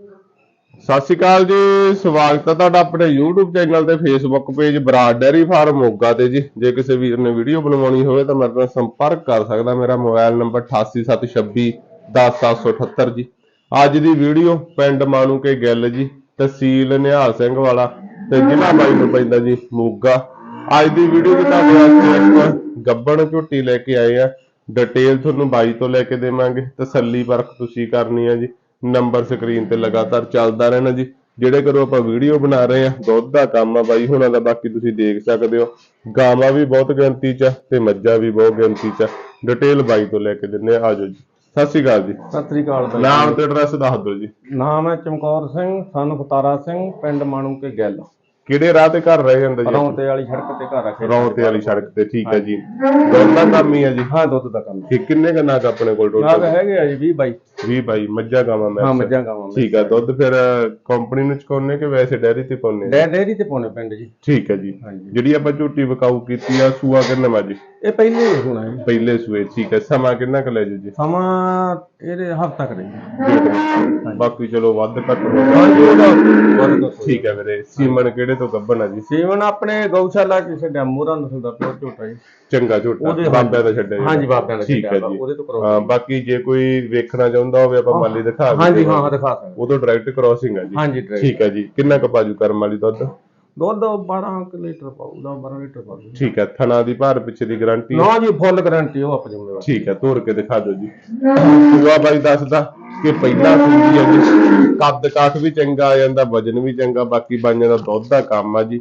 ਸਤਿ ਸ਼੍ਰੀ ਅਕਾਲ ਜੀ, ਸਵਾਗਤ ਹੈ ਤੁਹਾਡਾ ਆਪਣੇ YouTube ਚੈਨਲ ਤੇ Facebook page Brar dairy farm Moga ਤੇ ਜੀ। ਜੇ ਕਿਸੇ ਵੀਰ ਨੇ ਵੀਡੀਓ ਬਣਵਾਉਣੀ ਹੋਵੇ ਤਾਂ ਮੇਰੇ ਨਾਲ ਸੰਪਰਕ ਕਰ ਸਕਦਾ। ਮੇਰਾ ਮੋਬਾਈਲ ਨੰਬਰ 8876 10778 ਜੀ। ਅੱਜ ਦੀ ਵੀਡੀਓ ਪਿੰਡ ਮਾਣੂਕੇ ਗਿੱਲ ਜੀ, ਤਹਿਸੀਲ ਨਿਹਾਲ ਸਿੰਘ ਵਾਲਾ ਤੇ ਜ਼ਿਲ੍ਹਾ ਬਾਈ ਨੂੰ ਪੈਂਦਾ ਜੀ, ਮੋਗਾ। ਅੱਜ ਦੀ ਵੀਡੀਓ ਵਿੱਚ ਤੁਹਾਡੇ ਵਾਸਤੇ ਇੱਕ ਗੱਬਣ ਝੋਟੀ ਲੈ ਕੇ ਆਏ ਆ। ਡਿਟੇਲ ਤੁਹਾਨੂੰ ਬਾਈ ਤੋਂ ਲੈ ਕੇ ਦੇਵਾਂਗੇ। ਤਸੱਲੀ ਪਰਖ ਤੁਸੀਂ ਕਰਨੀ ਆ ਜੀ। ਨੰਬਰ ਸਕਰੀਨ ਤੇ ਲਗਾਤਾਰ ਚੱਲਦਾ ਰਹਿਣਾ ਜੀ। ਜਿਹੜੇ ਕਰੋ ਆਪਾਂ ਵੀਡੀਓ ਬਣਾ ਰਹੇ ਆ ਦੁੱਧ ਦਾ ਕੰਮ ਆ ਬਾਈ ਹੁਣਾਂ ਦਾ ਬਾਕੀ ਤੁਸੀਂ ਦੇਖ ਸਕਦੇ ਹੋ। ਗਾਵਾਂ ਵੀ ਬਹੁਤ ਗਿਣਤੀ 'ਚ ਆ ਤੇ ਮੱਝਾਂ ਵੀ ਬਹੁਤ ਗਿਣਤੀ 'ਚ ਆ। ਡਿਟੇਲ ਬਾਈ ਤੋਂ ਲੈ ਕੇ ਦਿੰਨੇ ਆ ਆਜੋ ਜੀ। ਸਤਿ ਸ਼੍ਰੀ ਅਕਾਲ ਜੀ। ਸਤਿ ਸ੍ਰੀ ਅਕਾਲ ਬਾਈ ਨਾਮ ਤੇ ਐਡਰੈਸ ਦੱਸ ਦਿਓ ਜੀ। ਨਾਮ ਹੈ ਚਮਕੌਰ ਸਿੰਘ ਸਨ ਫਤਾਰਾ ਸਿੰਘ ਪਿੰਡ ਮਾਣੂਕੇ ਗਿੱਲ। ਕਿਹੜੇ ਰਾਹ ਤੇ ਘਰ ਰਹਿ ਜਾਂਦਾ ਜੀ ਰੌਂਤੇ ਵਾਲੀ ਸੜਕ ਤੇ ਘਰ ਰੱਖੇ ਰੌਂਤੇ ਵਾਲੀ ਸੜਕ ਤੇ ਠੀਕ ਹੈ ਜੀ। ਦੁੱਧ ਦਾ ਕੰਮ ਹੀ ਆ ਜੀ। ਹਾਂ ਦੁੱਧ ਦਾ ਕੰਮ ਠੀਕ ਕਿੰਨੇ ਕੁ ਨਾਗ ਆਪਣੇ ਕੋਲ ਨਾਗ ਟੋਟਲ ਹੈਗੇ ਆ ਜੀ 20 ਬਾਈ। 20 ਬਾਈ ਮੱਝਾਂ ਗਾਵਾਂ ਮੈਂ ਹਾਂ ਮੱਝਾਂ ਗਾਵਾਂ ਮੈਂ ਠੀਕ ਹੈ ਦੁੱਧ ਫਿਰ ਕੰਪਨੀ ਨੂੰ ਚਕਾਉਣੇ ਕਿ ਵੈਸੇ ਡੈਰੀ ਤੇ ਪਾਉਣੇ ਡੈ ਡੇਰੀ ਤੇ ਪਾਉਣੇ ਪਿੰਡ ਜੀ। ਠੀਕ ਹੈ ਜੀ। ਜਿਹੜੀ ਆਪਾਂ ਝੂਟੀ ਵਿਕਾਊ ਕੀਤੀ ਆ ਸੂਆ ਕਿੰਨਾ ਮਾਜੀ ਇਹ ਪਹਿਲੇ ਹੀ ਹੋਣਾ ਹੈ ਪਹਿਲੇ ਸੂਏ ਠੀਕ ਹੈ। ਸਮਾਂ ਕਿੰਨਾ ਕੁ ਲੈ ਜੂ ਜੀ? ਸਮਾਂ ਇਹਦੇ ਹਫ਼ਤਾ ਕਰੇ ਬਾਕੀ ਚਲੋ ਵੱਧ ਘੱਟ ਹੋ ਤੋਂ ਠੀਕ ਹੈ ਵੀਰੇ। ਸੀਮਨ ਕਿਹੜੇ ਤੋਂ ਗੱਬਣ ਆ ਜੀ। ਸੀਵਨ ਆਪਣੇ ਗਊਸ਼ਾਲਾ ਕਿਸੇ ਦਾ ਮੋਹਰਾ ਨਸਲ ਦਾ ਪਿਓਰ ਝੋਟਾ ਜੀ। ਚੰਗਾ ਝੋਟਾ ਉਹਦੇ- ਬਾਬਿਆਂ ਦਾ ਛੱਡਿਆ ਜੀ। ਹਾਂਜੀ ਬਾਬਿਆਂ ਦਾ ਠੀਕ ਹੈ ਜੀ। ਉਹਦੇ ਤੋਂ ਕਰੋ ਹਾਂ ਬਾਕੀ ਜੇ ਕੋਈ ਵੇਖਣਾ ਚਾਹੁੰਦਾ ਹੋਵੇ ਆਪਾਂ ਮਾਲੀ ਦਿਖਾ ਵੀ ਹਾਂਜੀ। ਹਾਂ ਦਿਖਾ ਸਕਦੇ। ਉਦੋਂ ਡਾਇਰੈਕਟ ਕ੍ਰਾਸਿੰਗ ਆ ਜੀ। ਹਾਂਜੀ ਠੀਕ ਹੈ ਜੀ। ਕਿੰਨਾ ਕਪਾਜੂ ਕਰਮ ਵਾਲੀ ਦੁੱਧ? ਦੁੱਧ 12 ਕੁ ਲੀਟਰ ਪਾਊਗਾ 12 ਲੀਟਰ ਪਾਊਗਾ ਠੀਕ ਹੈ ਥਣਾ ਦੀ ਭਾਰ ਪਿੱਛੇ ਦੀ ਗਾਰੰਟੀ ਨਾ ਜੀ ਫੁੱਲ ਗਾਰੰਟੀ ਉਹ ਆਪ ਜ਼ਿੰਮੇਵਾਰ ਠੀਕ ਹੈ ਤੋੜ ਕੇ ਦਿਖਾ ਦਿਓ ਜੀ। ਸੂਆ ਬਾਈ ਦੱਸਦਾ। ਕਿ ਪਹਿਲਾ ਸੂਈ ਹੈ ਜੀ। ਕੱਦ ਕਾਠ ਵੀ ਚੰਗਾ ਆ ਜਾਂਦਾ ਵਜਨ ਵੀ ਚੰਗਾ ਬਾਕੀ ਬਾਈਆਂ ਦਾ ਦੁੱਧ ਦਾ ਕੰਮ ਆ ਜੀ।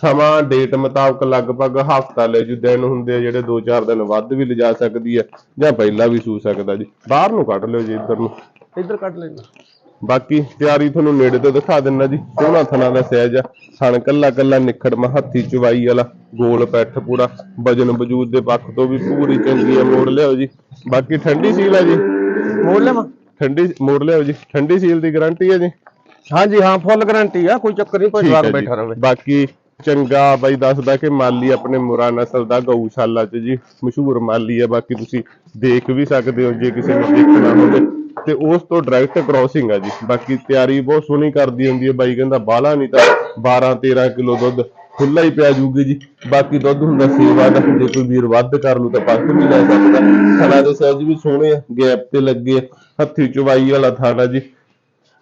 ਸਮਾਂ ਡੇਟ ਮੁਤਾਬਕ ਲਗਭਗ ਹਫਤਾ ਲੈ ਜੂ ਦਿਨ ਹੁੰਦੇ ਆ ਜਿਹੜੇ 2-4 ਦਿਨ ਵੱਧ ਵੀ ਲਿਜਾ ਸਕਦੀ ਹੈ ਜਾਂ ਪਹਿਲਾਂ ਵੀ ਸੂ ਸਕਦਾ ਜੀ। ਬਾਹਰ ਨੂੰ ਕੱਢ ਲਿਓ ਜੀ ਇੱਧਰ ਨੂੰ। ਇੱਧਰ ਕੱਢ ਲੈਣਾ ਬਾਕੀ ਤਿਆਰੀ ਤੁਹਾਨੂੰ ਨੇੜੇ ਤੋਂ ਦਿਖਾ ਦਿੰਨਾ ਜੀ। ਸੋਹਣਾ ਥਣਾ ਦਾ ਸਹਿਜ ਆ। ਥਣ ਕੱਲਾ ਕੱਲਾ ਨਿਖੜਮਾ ਹੱਥੀ ਚਵਾਈ ਵਾਲਾ ਗੋਲ ਪੈਠ ਪੂਰਾ। ਵਜਨ ਵਜੂਦ ਦੇ ਪੱਖ ਤੋਂ ਵੀ ਪੂਰੀ ਚੰਗੀ ਆ ਮੋੜ ਲਿਆਓ ਜੀ। ਬਾਕੀ ਠੰਡੀ ਸੀਲ ਆ ਜੀ। ਮੋੜ ਲੈਵਾ ਠੰਡੀ ਮੋੜ ਲਿਆਓ ਜੀ ਠੰਡੀ ਸੀਲ ਦੀ ਗਾਰੰਟੀ ਹੈ ਜੀ। ਹਾਂਜੀ ਹਾਂ ਫੁੱਲ ਗਾਰੰਟੀ ਆ ਕੋਈ ਚੱਕਰ ਨਹੀਂ ਠੀਕ ਹੈ ਜੀ। ਬੈਠਾ ਰਵੇ। ਬਾਕੀ ਚੰਗਾ ਬਾਈ ਦੱਸਦਾ ਕਿ ਮਾਲੀ ਆਪਣੇ ਮੁਰਾ ਨਸਲ ਦਾ ਗਊਸ਼ਾਲਾ ਚ ਜੀ ਮਸ਼ਹੂਰ ਮਾਲੀ ਹੈ ਬਾਕੀ ਤੁਸੀਂ ਦੇਖ ਵੀ ਸਕਦੇ ਹੋ ਜੇ ਕਿਸੇ ਨੇ ਦੇਖਣਾ ਹੋਵੇ। ਤੇ ਉਸ ਤੋਂ ਡਾਇਰੈਕਟ ਕ੍ਰਾਸਿੰਗ ਆ ਜੀ। ਬਾਕੀ ਤਿਆਰੀ ਬਹੁਤ ਸੋਹਣੀ ਕਰਦੀ ਹੁੰਦੀ ਹੈ ਬਾਈ ਕਹਿੰਦਾ ਬਾਹਲਾ ਨਹੀਂ ਤਾਂ 12 13 ਕਿਲੋ ਦੁੱਧ ਖੁੱਲਾ ਹੀ ਪਿਆ ਜੂਗੀ ਜੀ। ਬਾਕੀ ਦੁੱਧ ਹੁੰਦਾ ਸੇਵਾ ਦਾ ਜੇ ਕੋਈ ਵੀਰ ਵੱਧ ਕਰ ਲੂ ਤਾਂ ਪੱਕ ਵੀ ਲੈ ਸਕਦਾ। ਥਣਾ ਦੇ ਸਾਈਜ਼ ਵੀ ਸੋਹਣੇ ਆ ਗੈਪ ਤੇ ਲੱਗੇ ਆ, ਹੱਥੀ ਚਵਾਈ ਵਾਲਾ ਥਾਣਾ ਜੀ।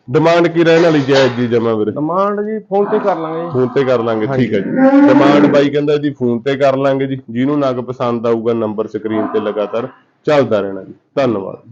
ਡਿਮਾਂਡ ਕੀ ਰਹਿਣ ਵਾਲੀ ਜਾਇਜ਼ ਜੀ ਜਮਾ ਵੀਰੇ? ਡਿਮਾਂਡ ਜੀ ਫੋਨ ਤੇ ਕਰ ਲਾਂਗੇ ਜੀ। ਫੋਨ ਤੇ ਕਰ ਲਾਂਗੇ ਠੀਕ ਹੈ ਜੀ। ਡਿਮਾਂਡ ਬਾਈ ਕਹਿੰਦਾ ਜੀ ਫੋਨ ਤੇ ਕਰ ਲਾਂਗੇ ਜੀ। ਜਿਹਨੂੰ ਨਗ ਪਸੰਦ ਆਊਗਾ ਨੰਬਰ ਸਕਰੀਨ ਤੇ ਲਗਾਤਾਰ ਚੱਲਦਾ ਰਹਿਣਾ ਜੀ। ਧੰਨਵਾਦ।